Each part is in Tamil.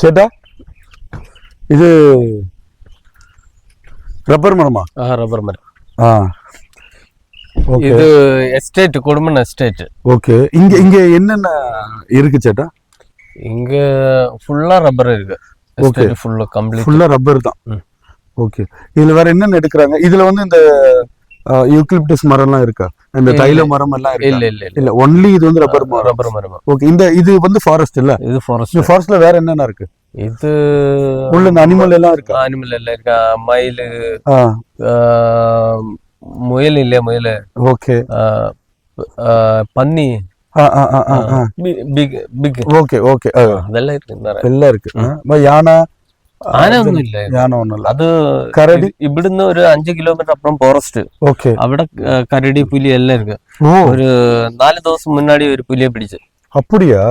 சேட்டா? இது ரப்பர் மரமா? ஆ ரப்பர் மரம். ஆ. ஓகே. இது எஸ்டேட் குடும்பம் எஸ்டேட் ஓகே. இங்க இங்க என்னென்ன இருக்கு சேட்டா? இங்க ஃபுல்லா ரப்பர் இருக்கு. எஸ்டேட் ஃபுல்லா கம்ப்ளீட் ஃபுல்லா ரப்பர் தான். ஓகே. இதுல வேற என்னென்ன எடுக்கிறாங்க? இதுல வந்து இந்த யூக்லிப்டஸ் மரம்லாம் இருக்கா? இந்த தைல மரம் எல்லாம் இல்ல இருக்கா? இல்ல இல்ல இல்ல ஒன்லி இது வந்து ரப்பர் மரம். ரப்பர் மரம். ஓகே இந்த இது வந்து ஃபாரஸ்ட் இல்ல? இது ஃபாரஸ்ட் இந்த ஃபாரஸ்ட்ல வேற என்னென்ன இருக்கு? இது உள்ள அனிமல் எல்லாம் இருக்கா? அனிமல் எல்லாம் இருக்கா? மயில் முயல் இல்லையா முயல்? ஓகே பன்னி. பிக் பிக் ஓகே ஓகே அதெல்லாம் இருக்கு எல்லாம் இருக்கு. யானை ആനയൊന്നുമില്ല ഞാനൊന്നുമില്ല അത് കരടി? ഇവിടുന്ന് ഒരു അഞ്ച് കിലോമീറ്റർ അപ്പുറം ഫോറസ്റ്റ് ഓക്കെ അവിടെ കരടി പുലി എല്ലാം ഇருக்கு ஒரு நாலு தோசம் முன்னாடி ஒரு புலியை பிடிச்சு அப்படியா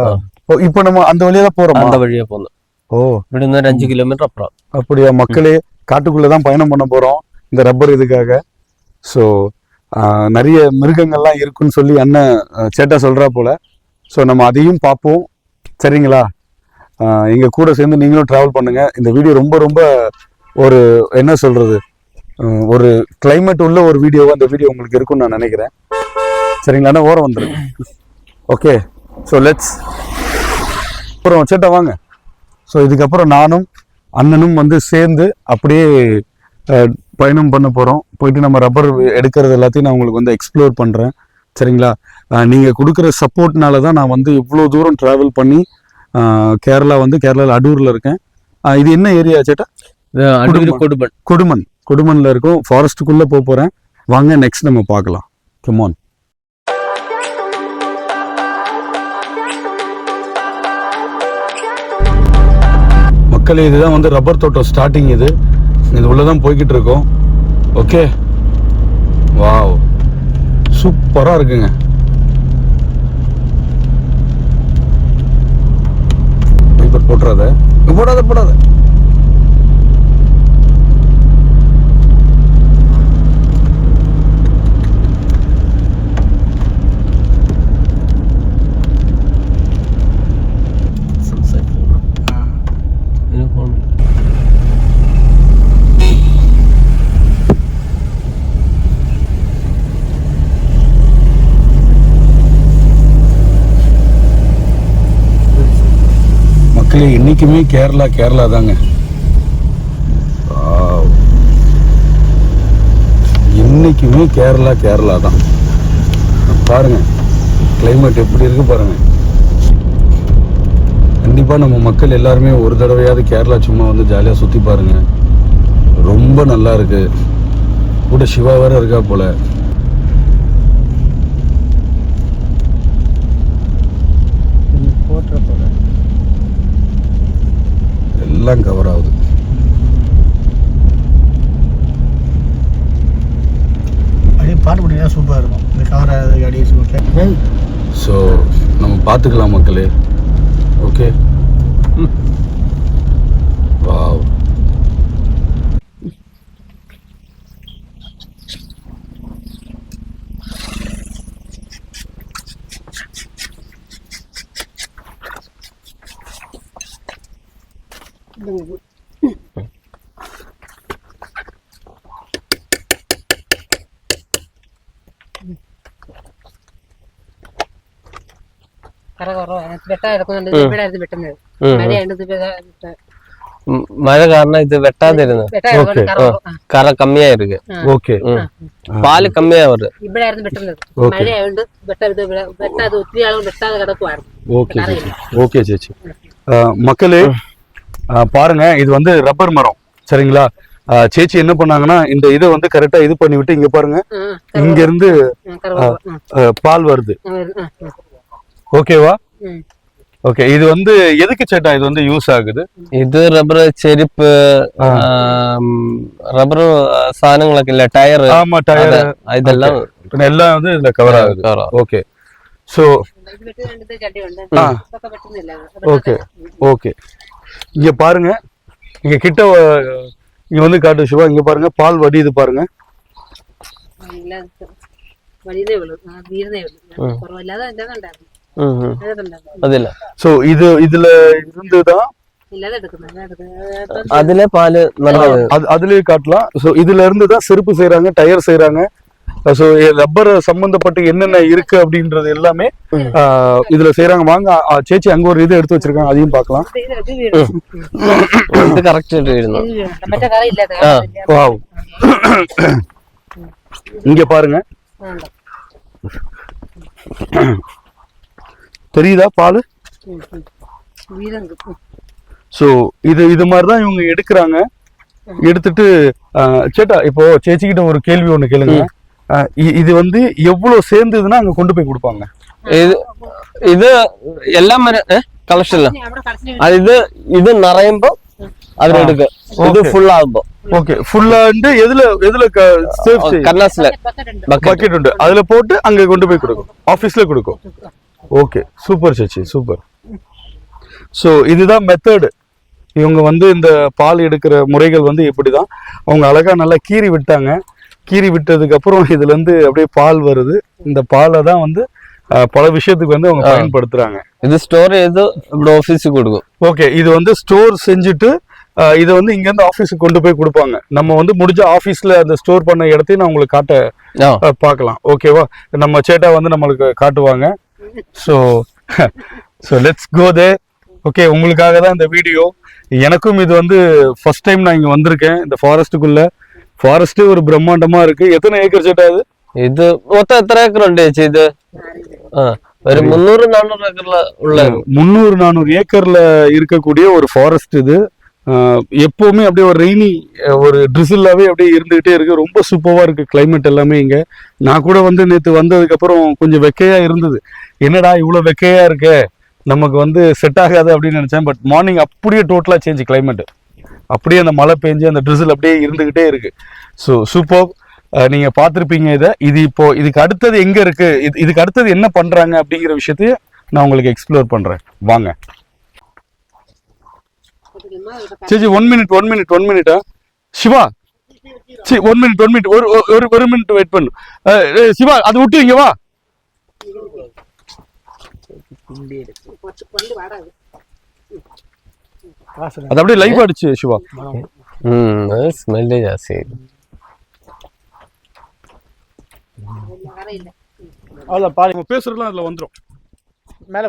இப்போ நம்ம அந்த வழியா தான் போறோம் அந்த வழியா போனோம் ஓ இவிடுந்து ஒரு அஞ்சு கிலோமீட்டர் அப்புறம் அப்படியா மக்களே காட்டுக்குள்ள தான் பயணம் பண்ண போறோம் இந்த ரப்பர் இதுக்காக. ஸோ நிறைய மிருகங்கள்லாம் இருக்குன்னு சொல்லி அண்ணன் சேட்டா சொல்றா போல. ஸோ நம்ம அதையும் பார்ப்போம். சரிங்களா? எங்கள் கூட சேர்ந்து நீங்களும் ட்ராவல் பண்ணுங்கள் இந்த வீடியோ ரொம்ப ரொம்ப ஒரு என்ன சொல்கிறது ஒரு கிளைமேட் உள்ள ஒரு வீடியோவாக அந்த வீடியோ உங்களுக்கு இருக்கும்னு நான் நினைக்கிறேன். சரிங்களாண்ணா ஓரம் வந்துடுங்க ஓகே ஸோ லெட்ஸ் அப்புறம் சேட்டா வாங்க. ஸோ இதுக்கப்புறம் நானும் அண்ணனும் வந்து சேர்ந்து அப்படியே பயணம் பண்ண போகிறோம் போயிட்டு நம்ம ரப்பர் எடுக்கிறது எல்லாத்தையும் நான் உங்களுக்கு வந்து எக்ஸ்ப்ளோர் பண்ணுறேன் சரிங்களா? நீங்கள் கொடுக்குற சப்போர்ட்னால தான் நான் வந்து இவ்வளோ தூரம் ட்ராவல் பண்ணி கேரளா வந்து கேரளாவில் அடூரில் இருக்கேன். இது என்ன ஏரியா சேட்டா? கொடுமன். கொடுமன். கொடுமனில் இருக்கும். ஃபாரஸ்ட்டுக்குள்ளே போக போகிறேன் வாங்க நெக்ஸ்ட் நம்ம பார்க்கலாம். கமான் மக்களே இதுதான் வந்து ரப்பர் தோட்டம் ஸ்டார்டிங் இது. இது உள்ளே தான் போய்கிட்டு இருக்கோம். ஓகே வாவ் சூப்பராக இருக்குங்க. போட்டுறத. போடாத போடாத. என்றைக்குமே கேரளா கேரளா தாங்க. Wow. இன்னைக்குமே கேரளா கேரளா தான். பாருங்க கிளைமேட் எப்படி இருக்கு பாருங்க. கண்டிப்பா நம்ம மக்கள் எல்லாருமே ஒரு தடவையாவது கேரளா சும்மா வந்து ஜாலியா சுத்தி பாருங்க. ரொம்ப நல்லா இருக்கு. கூட சிவா வேற இருக்கா போல. எல்லாம் கவர் ஆகுது. அப்படியே பாட்டு போட்டீங்கன்னா சூப்பராக இருக்கும். இந்த அப்படியே சூப்பர் ஸோ நம்ம பார்த்துக்கலாம் மக்களே? ஓகே வாவ் വെട്ട എടുക്കുന്നുണ്ട് കറ കുറവ്. ആ, കറ കമ്മിയാ இருக்கு ஓகே ഉം. പാല് കമ്മിയാ வருது ഇവിടെ ആയിരുന്നു വെട്ടുന്നത് Okay. മഴയായോണ്ട് വെട്ട ഇത് ഇവിടെ വെട്ടാതെ ഒത്തിരി ആളുകൾ വെട്ടാതെ കിടക്കുവായിരുന്നു ஓகே சேச்சி ஓகே சேச்சி அஹ், மக்களே அஹ், பாருங்க இது வந்து ரப்பர் மரம் சரிங்களா அஹ், சேச்சி என்ன பண்ணாங்கன்னா இந்த இதை வந்து கரெக்டா இது பண்ணி விட்டு இங்க பாருங்க ആ, இங்க இருந்து ആ, കറ കുറവ്. ആ, அஹ், பால் வருது ആ, വരുന്നു. ആ, ആ. ஓகேவா ഉം. ஓகே இது வந்து எதுக்கு சேட்டா இது வந்து யூஸ் ஆகுது ഇത് റബ്ബർ ചെരുപ്പ് റബ്ബർ സാധനങ്ങളൊക്കെ ഇല്ല ടയർ ஆமா டயர் ഇതെല്ലാം எல்லாம் வந்து இதுல கவர் ஆகுது cover ஆகும். ஓகே ஸோ ഇത് വെട്ടി കണ്ടിട്ട് ചട്ടിയുണ്ട് ആ. ഇതൊക്കെ വെട്ടുന്നില്ല ஓகே ஓகே இங்க பாருங்க இங்க கிட்ட அஹ், இங்க வந்து காட்டு சிவா இங்க பாருங்க பால் வடியுது பாருங்க വഴിയതേ ഉള്ളൂ ആ, വീഴുന്നേ ഉള്ളൂ കുറവില്ലാതെ എന്താ ഉണ്ടായിരുന്നു ഉം, ഉം. അതുണ്ടായിരുന്നു അതില്ല ஸோ இது இதுல இருந்துதான் ഇല്ലാതെ എടുക്കുന്നത് അതാ എടുക്കുന്നത്. അതിലെ പാല് നല്ലത് அது அதுலயே காட்டலாம் ஸோ இதுல இருந்து தான் செருப்பு செய்றாங்க டயர் செய்றாங்க ஸோ ரப்பர் சம்பந்தப்பட்டு என்னென்ன இருக்கு அப்படின்றது எல்லாமே ஆஹ், இதுல செய்றாங்க வாங்க ஆ, சேச்சி அங்க ஒரு இது எடுத்து வச்சிருக்காங்க அதையும் பார்க்கலாம் ഇത് ഇത് വീഴും. ഇത് കറക്റ്റ് ആയിട്ട് വരുന്നു ഇത് വീഴും. മറ്റേ കറി ഇല്ലാത്ത ആ. வாவ் இங்க பாருங்க വേണ്ട. தெரியுதா பால் ഉം, ഉം. വീതം കിട്ടും. ஸோ இது இது மாதிரி தான் இவங்க எடுக்கிறாங்க எடுத்துட்டு ஆஹ், சேட்டா இப்போ சேச்சிக்கிட்ட ஒரு கேள்வி ஒண்ணு கேளுங்க ஆஹ், இ- இது வந்து எவ்வளவு சேர்ந்ததுன்னா அங்க கொண்டு போய் கொடுப்பாங்க ഇത് ഇത് എല്ലാം കളക്ഷൻ അല്ല ഇനി അവിടെ കളക്ഷൻ അത് ഇത് ഇത് നിറയുമ്പോ അവരെടുക്കും ഇത് ഫുൾ ആകുമ്പോ ஓகே ஃபுல்லாண்டு எதுல எதுல சேஃப் കന്നാസിലെ ബക്കറ്റ് ഉണ്ട് ബക്കറ്റ് பக்கெட் உண்டு அதுல போட்டு அங்க கொண்டு போய் கொடுக்கும் ஆபீஸ்ல கொடுக்கும் Okay super Sachi super so இதுதான் மெத்தடு இவங்க வந்து இந்த பால் எடுக்கிற முறைகள் வந்து இப்படி தான் அவங்க அழகாக நல்லா கீறி விட்டாங்க. கீறி விட்டதுக்கப்புறம் இதுலேருந்து அப்படியே பால் வருது. இந்த பாலை தான் வந்து பல விஷயத்துக்கு வந்து அவங்க பயன்படுத்துகிறாங்க இது ஸ்டோரேஜ் இவ்வளோ ஆஃபீஸுக்கு கொடுக்கும். ஓகே இது வந்து ஸ்டோர் செஞ்சுட்டு இதை வந்து இங்கேருந்து ஆஃபீஸுக்கு கொண்டு போய் கொடுப்பாங்க. நம்ம வந்து முடிஞ்ச ஆஃபீஸில் அந்த ஸ்டோர் பண்ண இடத்தையும் நான் உங்களுக்கு காட்ட பார்க்கலாம். ஓகேவா நம்ம சேட்டா வந்து நம்மளுக்கு காட்டுவாங்க. so so let's go the okay உங்களுக்காக தான் இந்த வீடியோ எனக்கும் இது வந்து ஃபர்ஸ்ட் டைம் நான் இங்கே வந்திருக்கேன் இந்த ஃபாரஸ்ட்டுக்குள்ள ஃபாரஸ்ட்டே ஒரு பிரம்மாண்டமா இருக்கு எத்தனை ஏக்கர் சேட்டா இது ഇത് മൊത്തം എത്ര ഏക്കർ ഉണ്ട് ചേച്ചി ഇത് ആ ഒരു മുന്നൂറ് നാനൂറ് ഏക്കറിൽ ഉള്ള முந்நூறு நானூறு ஏக்கர்ல இருக்கக்கூடிய ஒரு ஃபாரஸ்ட் இது அஹ், எப்போவுமே அப்படியே ஒரு ரெய்னி ஒரு ட்ரிசில்லாவே அப்படியே இருந்துக்கிட்டே இருக்கு. ரொம்ப சூப்பராக இருக்கு கிளைமேட் எல்லாமே இங்கே. நான் கூட வந்து நேற்று வந்ததுக்கப்புறம் கொஞ்சம் வெக்கையாக இருந்தது. என்னடா இவ்வளோ வெக்கையாக இருக்கே? நமக்கு வந்து செட் ஆகாது அப்படின்னு நினச்சேன். பட் மார்னிங் அப்படியே டோட்டலாக சேஞ்ச் கிளைமேட் அப்படியே அந்த மழை பெஞ்சு அந்த ட்ரிசில் அப்படியே இருந்துக்கிட்டே இருக்கு. ஸோ சூப்பர் நீங்கள் பார்த்துருப்பீங்க இதை. இது இப்போது இதுக்கு அடுத்தது எங்கே இருக்குது இது இதுக்கு அடுத்தது என்ன பண்ணுறாங்க அப்படிங்கிற விஷயத்தையும் நான் உங்களுக்கு எக்ஸ்ப்ளோர் பண்ணுறேன் வாங்க. சரி one minute one minute one மினிட்டா Siva சரி ஒன் மினிட் ஒன் மினிட் ஒரு ஒரு ஒரு மினிட் வெயிட் பண்ணு. சிவா அதை விட்டு இங்க வா. அது அப்படியே லைவ் அடிச்சு சிவா. ம் ஸ்மெல்லே ஜாஸ்தி அவ்வளோ பாருங்க. பேசுறதுலாம் அதில் வந்துடும் மேலே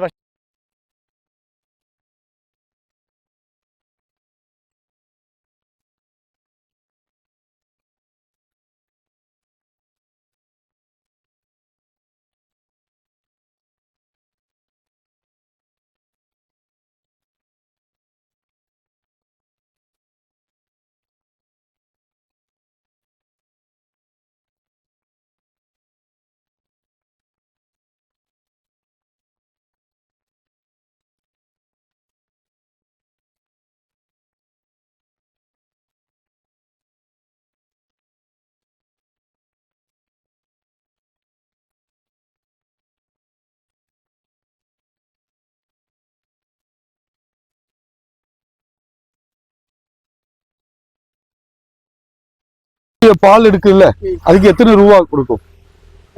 பால் எடுக்குல்ல அதுக்கு எத்தனை ரூபா கொடுக்கும்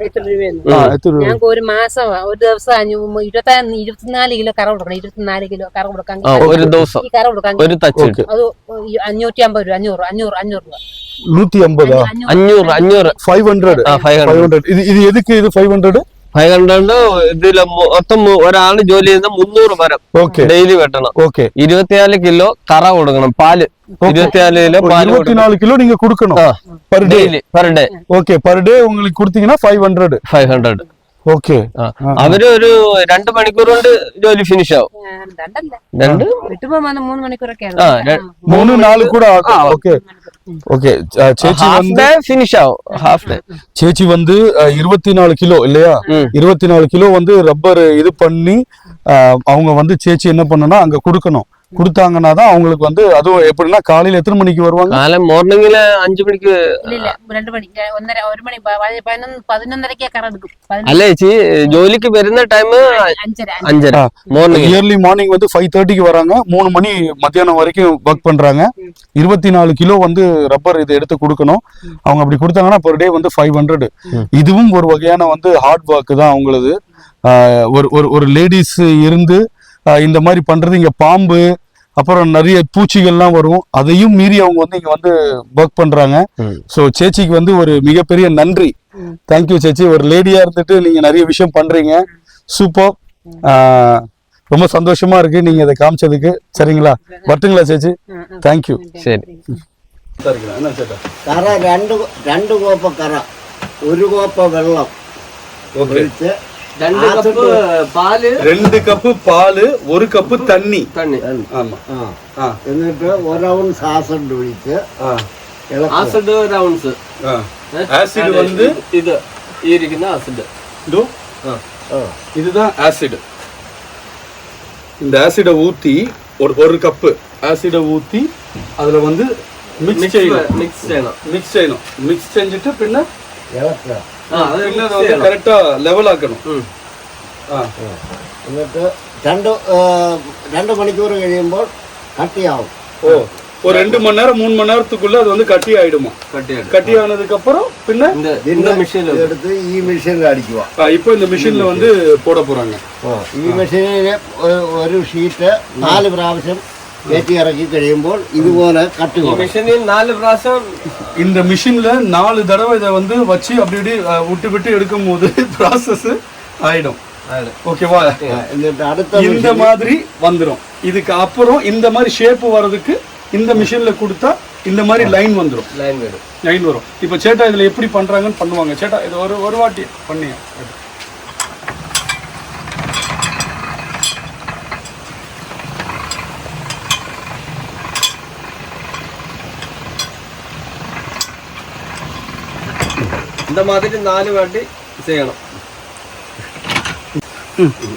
എത്ര രൂപയെന്ന് ஆ, எத்தனை ரூபா ഞങ്ങൾക്ക് ഒരു മാസം ഒരു ദിവസം അഞ്ഞൂ ഇരുപത്തി ഇരുപത്തിനാല് കിലോ കറ കൊടുക്കണം ഇരുപത്തിനാല് കിലോ കറ കൊടുക്കാൻ ആ ഒരു ദിവസം ഈ കറ കൊടുക്കാൻ ഒരു തച്ച് ஓகே അത് ഈ അഞ്ഞൂറ്റി അമ്പത് രൂപ അഞ്ഞൂറ് അഞ്ഞൂറ് അഞ്ഞൂറ് രൂപ நூத்தி ஐம்பதா അഞ്ഞൂറ് അഞ്ഞൂറ് അഞ്ഞൂറ് ஃபைவ் ஹண்ட்ரட் ആ ഫൈവ് ஃபைவ் ഹൺഡ്രഡ് ஹண்ட்ரட் இது இது எதுக்கு இது ஃபைவ் ஹண்ட்ரட் ഫൈവ് ഹൺഡ്രഡ് ഇതില് മൊത്തം മു- ഒരാള് ജോലി ചെയ്യുന്ന മുന്നൂറ് മരം ஓகே ഡെയിലി വെട്ടണം ஓகே ഇരുപത്തിനാല് കിലോ കറ കൊടുക്കണം പാല് ഇരുപത്തിനാല് കിലോ പാല് இருபத்தி நாலு கிலோ நீங்க கொடுக்கணும் ആ per day daily per day okay per day உங்களுக்கு கொடுத்தீங்கன்னா five hundred five hundred okay അവര് ഒരു രണ്ട് മണിക്കൂർ കൊണ്ട് ജോലി ഫിനിഷ് ആവും ആ, രണ്ടല്ല രണ്ട് വിട്ടുമ്പോ വന്ന് മൂന്ന് മണിക്കൂറൊക്കെയാണ് ആ, ര- ஓகே சேச்சி வந்து ஃபினிஷ் ஆகும் ஹாஃப் டே சேச்சி வந்து இருபத்தி நாலு கிலோ இல்லையா இருபத்தி நாலு கிலோ வந்து ரப்பர் இது பண்ணி அவங்க வந்து சேச்சி என்ன பண்ணனா அங்க கொடுக்கணும். கொடுத்தாங்கன்னா தான் அவங்களுக்கு வந்து அதுவும் எப்படின்னா காலையில எத்தனை மணிக்கு வருவாங்க കാലം മോർണിംഗില് അഞ്ചു മണിക്ക് ഇല്ല ഇല്ല രണ്ട് മണി ഞാൻ ഒന്നര ഒരു മണി പ- പ- പതിനൊന്ന് പതിനൊന്നരക്ക് കറ എടുക്കും പതിനൊന്ന് അല്ല ചേച്ചി ജോലിക്ക് വരുന്ന ടൈം അഞ്ചര അഞ്ചര ആ. മോർണിംഗ് இயர்லி மார்னிங் வந்து ஃபைவ் தேர்ட்டிக்கு வராங்க மூணு மணி மத்தியானம் வரைக்கும் ஒர்க் பண்றாங்க இருபத்தி நாலு கிலோ வந்து ரப்பர் இதை எடுத்து கொடுக்கணும் அவங்க அப்படி கொடுத்தாங்கன்னா per டே வந்து ஃபைவ் ஹண்ட்ரட் ம். இதுவும் ஒரு வகையான வந்து ஹார்ட் ஒர்க் தான் அவங்களது ஆஹ் ஒரு ஒரு ஒரு லேடிஸ் இருந்து ஆஹ் இந்த மாதிரி பண்றது இங்க பாம்பு அப்புறம் நிறைய பூச்சிகள்லாம் வரும் அதையும் மீறி அவங்க வந்து இங்க வந்து ஒர்க் பண்றாங்க ம். ஸோ சேச்சிக்கு வந்து ஒரு மிகப்பெரிய நன்றி ம். தேங்க்யூ சேச்சி ஒரு லேடியா இருந்துட்டு நீங்க நிறைய விஷயம் பண்றீங்க சூப்பர் ரொம்ப சந்தோஷமா இருக்கு நீங்க இதை காமிச்சதுக்கு சரிங்களா வரட்டுங்களா சேச்சி தேங்க்யூ சரி കറ രണ്ട് രണ്ട് കോപ്പ കറ ഒരു കോപ്പ വെള്ളം ഒഴിച്ച് ரெண்டு கப்பு பால். പാല് ഒരു കപ്പ് തണ്ണി തണ്ണി എന്നിട്ട് ஒரு റൗണ്ട് ആസിഡ് ഒഴിച്ച് ആസിഡ് റൗണ്ട്സ്. ആസിഡ് വന്ന് ഇത് ഈ ഇരിക്കുന്ന ആസിഡ്. இதுதான் ஆசிட் இந்த ஆசிடை ஊற்றி ஒரு ஒரு கப்பு ஆசிடை ஊற்றி அதில் வந்து மிக்ஸ் செய்யணும் மிக்ஸ் செய்யணும் மிக்ஸ் செய்யணும் மிக்ஸ் செஞ்சுட்டு பின்ன ஏலக்காய் ஆ, அது பின்ன mix அதை வந்து செய்யணும். கரெக்டா லெவல் ஆக்கணும் ம். ஆ എന്നിട്ട് രണ്ട് ആ, രണ്ട് മണിക്കൂർ കഴിയുമ്പോൾ കട്ടിയാവും ஓ ஒரு ரெண்டு மணி நேரம் மூணு மணி நேரத்துக்குள்ள அது வந்து கட்டி ஆயிடுமா கட்டியாடு. கட்டி ஆனதுக்கு அப்புறம் பின்ன இந்த இந்த மிஷின்ல ഇതെടുത്ത് ഈ മെഷീനിൽ അടിക്കുക ஆ, இப்போ இந்த மிஷின்ல வந்து போட போறாங்க ഈ മെഷീനിൽ ഒരു ഷീറ്റ് നാല് പ്രാവശ്യം കയറ്റി ഇറക്കി കഴിയുമ്പോൾ ഇതുപോലെ കട്ടി കുറയും மிஷினில் நாலு பிராசம் இந்த மிஷின்ல நாலு தடவை இதை வந்து வச்சு அப்படி இப்படி ஆ, விட்டு விட்டு எடுக்கும் போது ப்ராசஸ் ஆயிடும் ஓகேவா എന്നിട്ട് അടുത്ത இந்த மாதிரி வந்துரும் இதுக்கு அப்புறம் இந்த மாதிரி ஷேப் வர்றதுக்கு இந்த மிஷின்ல கொடுத்தா இந்த மாதிரி லைன் வந்துரும் லைன் வேணும் லைன் வரும் இப்போ சேட்டா இதுல எப்படி பண்றாங்கன்னு பண்ணுவாங்க சேட்டா இது ஒரு ஒரு வாட்டி பண்ணியா இந்த மாதிரி நாலு வாட்டி செய்யணும்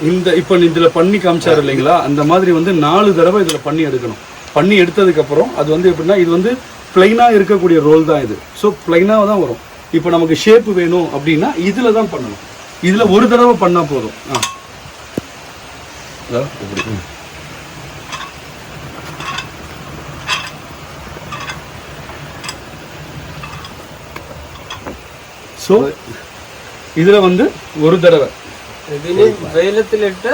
இந்த இப்போ இதுல பண்ணி காமிச்சாரு இல்லைங்களா அந்த மாதிரி வந்து நாலு தடவை இதுல பண்ணி எடுக்கணும் பண்ணி எடுத்ததுக்கு அப்புறம் அது வந்து எப்படின்னா இது வந்து பிளைனா இருக்கக்கூடிய ரோல் தான் இது ஸோ பிளைனாக தான் வரும் இப்போ நமக்கு ஷேப் வேணும் அப்படின்னா இதுல தான் பண்ணணும் இதுல ஒரு தடவை பண்ணா போதும் ஆ இப்படி ஸோ இதில் வந்து ஒரு தடவை. வெயிலத்தில் இட்டு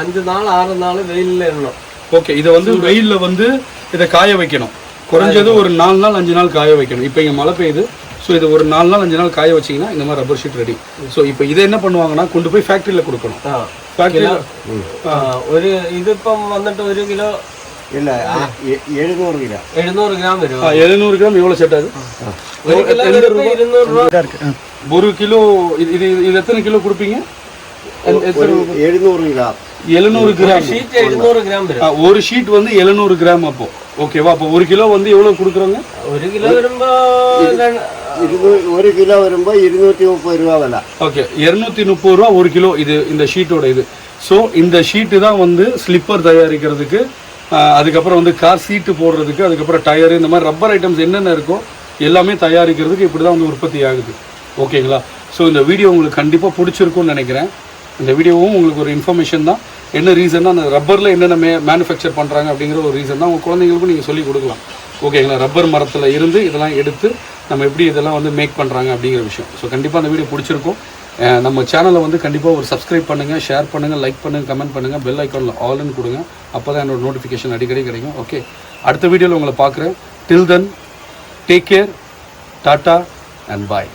அஞ்சு நாள் ஆறு நாள் வெயிலில் இடணும் ஓகே இதை வந்து வெயிலில் வந்து இதை காய வைக்கணும் குறைஞ்சது ஒரு நாலு நாள் அஞ்சு நாள் காய வைக்கணும் இப்போ இங்கே மழை பெய்யுது ஸோ இது ஒரு நாலு நாள் அஞ்சு நாள் காய வச்சிங்கன்னா இந்த மாதிரி ரப்பர் ஷீட் ரெடி ஸோ இப்போ இதை என்ன பண்ணுவாங்கன்னா கொண்டு போய் ஃபேக்ட்ரியில் கொடுக்கணும். ஃபேக்ட்ரியில் ஒரு இது இப்போ வந்துட்டு ஒரு கிலோ ഇല്ല എഴുന്നൂറ് കിലോ എഴുന്നൂറ് எழுநூறு கிராம் எவ்வளவு செட் ஆகுது ஒரு கிலோ இது இது எத்தனை கிலோ கொடுப்பீங்க எழுநூறு எத்தனை- ഒരു എഴുന്നൂറ് எழுநூறு கிராம் ஒரு ஷீட் வந்து எழுநூறு கிராம் அப்போ ஓகேவா அப்போ ஒரு கிலோ வந்து எவ்வளவு கொடுக்குறோங்க ஒரு கிலோ വരുമ്പോ രണ്ട്- ഇരുന്നൂറ് ഒരു കിലോ വരുമ്പോൾ ഇരുന്നൂറ്റി മുപ്പത് ஓகே இருநூத்தி முப்பது ரூபா ஒரு கிலோ இது இந்த ஷீட்டோட இது ஸோ இந்த ஷீட்டு தான் வந்து ஸ்லிப்பர் தயாரிக்கிறதுக்கு அதுக்கப்புறம் வந்து கார் சீட்டு போடுறதுக்கு அதுக்கப்புறம் டயரு இந்த மாதிரி ரப்பர் ஐட்டம்ஸ் என்னென்ன இருக்கோ எல்லாமே தயாரிக்கிறதுக்கு இப்படி தான் வந்து உற்பத்தி ஆகுது. ஓகேங்களா ஸோ இந்த வீடியோ உங்களுக்கு கண்டிப்பாக பிடிச்சிருக்கும்னு நினைக்கிறேன். இந்த வீடியோவும் உங்களுக்கு ஒரு இன்ஃபர்மேஷன் தான். என்ன ரீசன்னா அந்த ரப்பரில் என்னென்ன மே மேனுஃபேக்சர் பண்ணுறாங்க அப்படிங்கிற ஒரு ரீசன் தான். உங்கள் குழந்தைங்களுக்கும் நீங்கள் சொல்லிக் கொடுக்கலாம். ஓகேங்களா ரப்பர் மரத்தில் இருந்து இதெல்லாம் எடுத்து நம்ம எப்படி இதெல்லாம் வந்து மேக் பண்ணுறாங்க அப்படிங்கிற விஷயம். ஸோ கண்டிப்பாக அந்த வீடியோ பிடிச்சிருக்கும். நம்ம சேனலை வந்து கண்டிப்பாக ஒரு சப்ஸ்கிரைப் பண்ணுங்கள் ஷேர் பண்ணுங்கள் லைக் பண்ணுங்கள் கமெண்ட் பண்ணுங்கள் பெல் ஐக்கானில் ஆல்னு கொடுங்க. அப்போ தான் என்னோட நோட்டிஃபிகேஷன் அடிக்கடி கிடைக்கும். ஓகே அடுத்த வீடியோவில் உங்களை பார்க்குறேன். Till then take care tata and bye